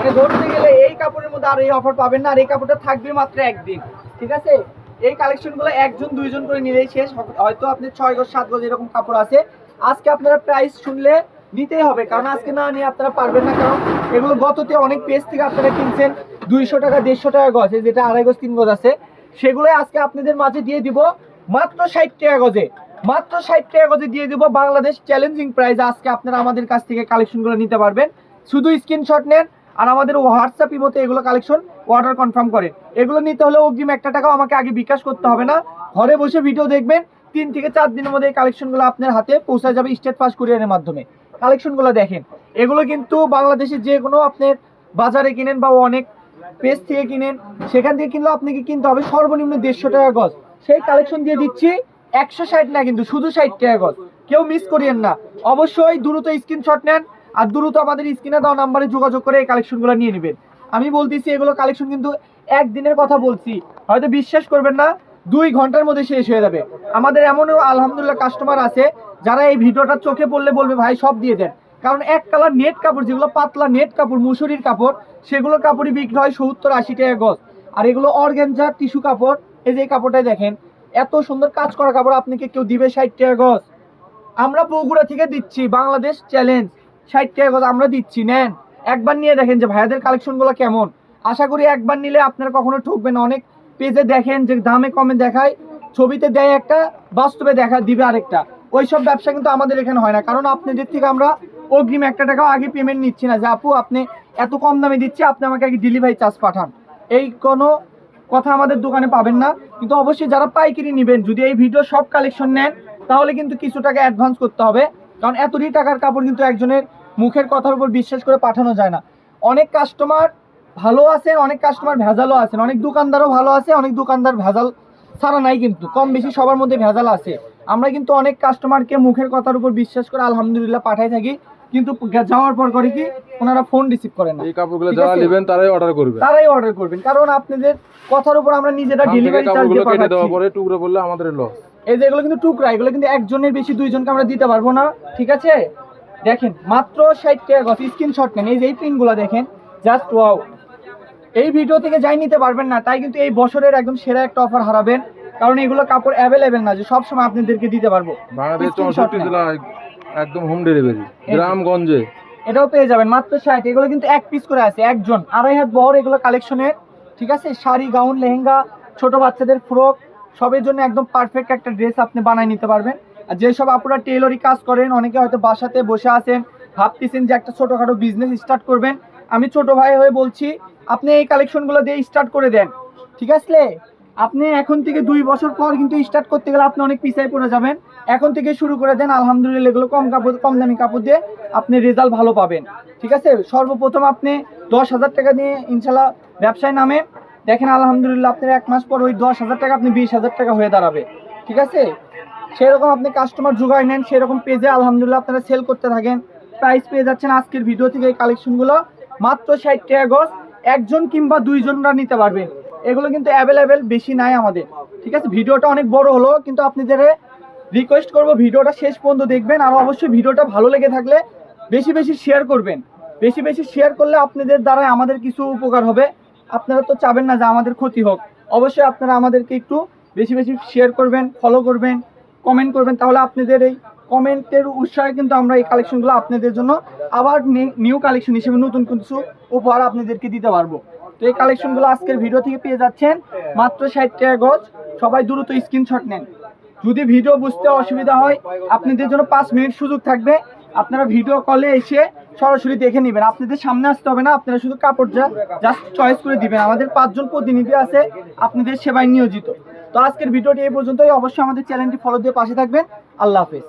মানে ধরতে গেলে এই কাপড়ের মধ্যে আর এই অফার পাবেন না, আর এই কাপড়টা থাকবে মাত্র একদিন, ঠিক আছে? এই কালেকশনগুলো একজন দুইজন করে নিলেই শেষ হয়তো আপনি ছয় গজ, সাত গজ এরকম কাপড় আছে। আজকে আপনারা প্রাইস শুনলে নিতেই হবে, কারণ আজকে না নিয়ে আপনারা পারবেন না, কারণ এগুলো গততে অনেক পেজ থেকে আপনারা কিনছেন, দুইশো টাকা, দেড়শো টাকা গজ যেটা আড়াই গজ, তিন গজ আছে। সেগুলোই আজকে আপনাদের মাঝে দিয়ে দিব, মাত্র ষাট টাকা গজে, মাত্র ষাট টাকা গজে দিয়ে দিব বাংলাদেশ চ্যালেঞ্জিং প্রাইস আজকে আপনারা আমাদের কাছ থেকে কালেকশনগুলো নিতে পারবেন। শুধু স্ক্রিনশট নেন আর আমাদের হোয়াটসঅ্যাপ ইমোতে এগুলো কালেকশন অর্ডার কনফার্ম করে। এগুলো নিতে হলে অগ্রিম একটা টাকাও আমাকে আগে বিকাশ করতে হবে না। ঘরে বসে ভিডিও দেখবেন, তিন থেকে চার দিনের মধ্যে এই কালেকশনগুলো আপনার হাতে পৌঁছে যাবে স্টেট ফাস্ট কুরিয়ারের মাধ্যমে। কালেকশনগুলো দেখেন, এগুলো কিন্তু বাংলাদেশে যে কোনো আপনার বাজারে কিনেন বা অনেক পেজ থেকে কিনেন, সেখান থেকে কিনলেও আপনাকে কিনতে হবে সর্বনিম্ন দেড়শো টাকা গজ। সেই কালেকশন দিয়ে দিচ্ছি একশো ষাট না কিন্তু শুধু ষাট টাকা গজ। কেউ মিস করিয়েন না। অবশ্যই দ্রুত স্ক্রিনশট নেন আর দ্রুত আমাদের স্ক্রিনে দেওয়া নাম্বারে যোগাযোগ করে এই কালেকশনগুলো নিয়ে নেবেন। আমি বলতেছি, এগুলো কালেকশন কিন্তু একদিনের কথা বলছি। হয়তো বিশ্বাস করবেন না, দুই ঘণ্টার মধ্যে শেষ হয়ে যাবে। আমাদের এমনও আলহামদুলিল্লাহ কাস্টমার আছে, যারা এই ভিডিওটা চোখে পড়লে বলবে, ভাই, সব দিয়ে দেন। কারণ এক কালার নেট কাপড়, যেগুলো পাতলা নেট কাপড়, মুসুরির কাপড়, সেগুলো কাপড়ই বিক্রি হয় সত্তর আশি টাকা গজ। আর এগুলো অর্গ্যানজা টিস্যু কাপড়, এই যে কাপড়টাই দেখেন, এত সুন্দর কাজ করা কাপড়, আপনাকে কেউ দিবে ষাট টাকা গজ। আমরা বগুড়া থেকে দিচ্ছি, বাংলাদেশ চ্যালেঞ্জ ষাট টাকা গজ আমরা দিচ্ছি, নেন। একবার নিয়ে দেখেন যে ভাইয়াদের কালেকশনগুলো কেমন। আশা করি একবার নিলে আপনারা কখনো ঠকবেন অনেক পেজে দেখেন যে দামে কমে দেখায়, ছবিতে দেয় একটা, বাস্তবে দেখা দিবে আরেকটা। ওই সব ব্যবসা কিন্তু আমাদের এখানে হয় না। কারণ আপনাদের থেকে আমরা অগ্রিম একটা টাকাও আগে পেমেন্ট নিচ্ছি না। যে আপু, আপনি এত কম দামে দিচ্ছি, আপনি আমাকে আগে ডেলিভারি চার্জ পাঠান। এই কোনো কথা আমাদের দোকানে পাবেন না। কিন্তু অবশ্যই যারা পাইকারি নেবেন, যদি এই ভিডিও সব কালেকশন নেন, তাহলে কিন্তু কিছু টাকা অ্যাডভান্স করতে হবে। কারণ এতটি টাকার কাপড় কিন্তু একজনের মুখের কথার উপর বিশ্বাস করে পাঠানো যায় না। অনেক কাস্টমার ভালো আছেন অনেক কাস্টমার ভেজালও আছেন অনেক দোকানদারও ভালো আছে অনেক দোকানদার ভেজাল ছাড়া নাই কিন্তু। কম বেশি সবার মধ্যে ভেজাল আছে। আমরা কিন্তু অনেক কাস্টমারকে মুখের কথার উপর বিশ্বাস করে আলহামদুলিল্লাহ পাঠাই থাকি। কিন্তু যাওয়ার পর করে কি ওনারা ফোন রিসিভ করেন না। এই কাপড়গুলো যারা নেবেন তারাই অর্ডার করবে। তারাই অর্ডার করবেন কারণ আপনাদের কথার উপর আমরা নিজেরা ডেলিভারি চার্জ দিয়ে কেটে দেওয়ার পরে টুকরো পড়লে আমাদের লস এই যে এগুলো কিন্তু টুকরা এগুলো কিন্তু একজনের বেশি দুইজনকে আমরা দিতে পারব না। ঠিক আছে? দেখেন মাত্র ষাট টাকা গজ স্ক্রিনশট নেন এই যে এই পিনগুলো দেখেন জাস্ট ওয়াও এই ভিডিও থেকে যাই নিতে পারবেন না তাই কিন্তু এই বছরের একদম সেরা একটা অফার হারাবেন কারণ এগুলো কাপড় অ্যাভেলেবেল না যে সব সময় আপনাদেরকে দিতে পারব। বাংলাদেশ চৌষট্টি জেলা একদম হোম ডেলিভারি গ্রামগঞ্জে। এটাও পেয়ে যাবেন মাত্র ষাট এগুলো কিন্তু এক পিস করে আছে একজন আড়াই হাত বহর এগুলো কালেকশনের ঠিক আছে? শাড়ি গাউন লেহেঙ্গা ছোট বাচ্চাদের ফ্রক সবের জন্য একদম পারফেক্ট একটা ড্রেস আপনি বানায় নিতে পারবেন। আর যেসব আপুরা টেলরি কাজ করেন, অনেকে হয়তো বাসাতে বসে আছেন, ভাবতেছেন যে একটা ছোটোখাটো বিজনেস স্টার্ট করবেন। আমি ছোট ভাই হয়ে বলছি, আপনি এই কালেকশনগুলো দিয়ে স্টার্ট করে দেন, ঠিক আছে? আপনি এখন থেকে দুই বছর পর কিন্তু স্টার্ট করতে গেলে আপনি অনেক পিছায় পড়ে যাবেন। এখন থেকে শুরু করে দেন, আলহামদুলিল্লাহ, এগুলো কম কাপড়, কম দামি কাপড় দিয়ে আপনি রেজাল্ট ভালো পাবেন, ঠিক আছে? সর্বপ্রথম আপনি দশ হাজার টাকা দিয়ে ইনশাল্লাহ ব্যবসায় নামে দেখেন, আলহামদুলিল্লাহ, আপনার এক মাস পর ওই দশ হাজার টাকা আপনি বিশ হাজার টাকা হয়ে দাঁড়াবে, ঠিক আছে? সেরকম আপনি কাস্টমার জোগাড় নেন, সেরকম পেজে আলহামদুলিল্লাহ আপনারা সেল করতে থাকেন। প্রাইস পেয়ে যাচ্ছেন আজকের ভিডিও থেকে এই কালেকশনগুলো মাত্র ষাট টাকা গজ একজন কিংবা দুইজনরা নিতে পারবেন এগুলো কিন্তু অ্যাভেলেবেল বেশি নাই আমাদের। ঠিক আছে? ভিডিওটা অনেক বড় হলো, কিন্তু আপনাদের রিকোয়েস্ট করব ভিডিওটা শেষ পর্যন্ত দেখবেন, আর অবশ্যই ভিডিওটা ভালো লেগে থাকলে বেশি বেশি শেয়ার করবেন। বেশি বেশি শেয়ার করলে আপনাদের দ্বারা আমাদের কিছু উপকার হবে। আপনারা তো চাবেন না যে আমাদের ক্ষতি হোক। অবশ্যই আপনারা আমাদেরকে একটু বেশি বেশি শেয়ার করবেন ফলো করবেন। কমেন্ট করবেন, তাহলে আপনাদের এই কমেন্টের উৎসাহে কিন্তু আমরা এই কালেকশনগুলো আপনাদের জন্য আবার নিউ কালেকশন হিসেবে নতুন কিছু উপহার আপনাদেরকে দিতে পারব। তো এই কালেকশনগুলো আজকের ভিডিও থেকে পেয়ে যাচ্ছেন। মাত্র ষাট টাকা গজ। সবাই দ্রুত স্ক্রিনশট নেন। যদি ভিডিও বুঝতে অসুবিধা হয়, আপনাদের জন্য পাঁচ মিনিট সুযোগ থাকবে। আপনারা ভিডিও কলে এসে সরাসরি দেখে নেবেন। আপনাদের সামনে আসতে হবে না, আপনারা শুধু কাপড় যা জাস্ট চয়েস করে দিবেন। আমাদের পাঁচজন প্রতিনিধি আছে, আপনাদের সেবায় নিয়োজিত। তো আজকের ভিডিওটি এই পর্যন্তই। অবশ্যই আমাদের চ্যানেলটি ফলো দিয়ে পাশে থাকবেন। আল্লাহ হাফেজ।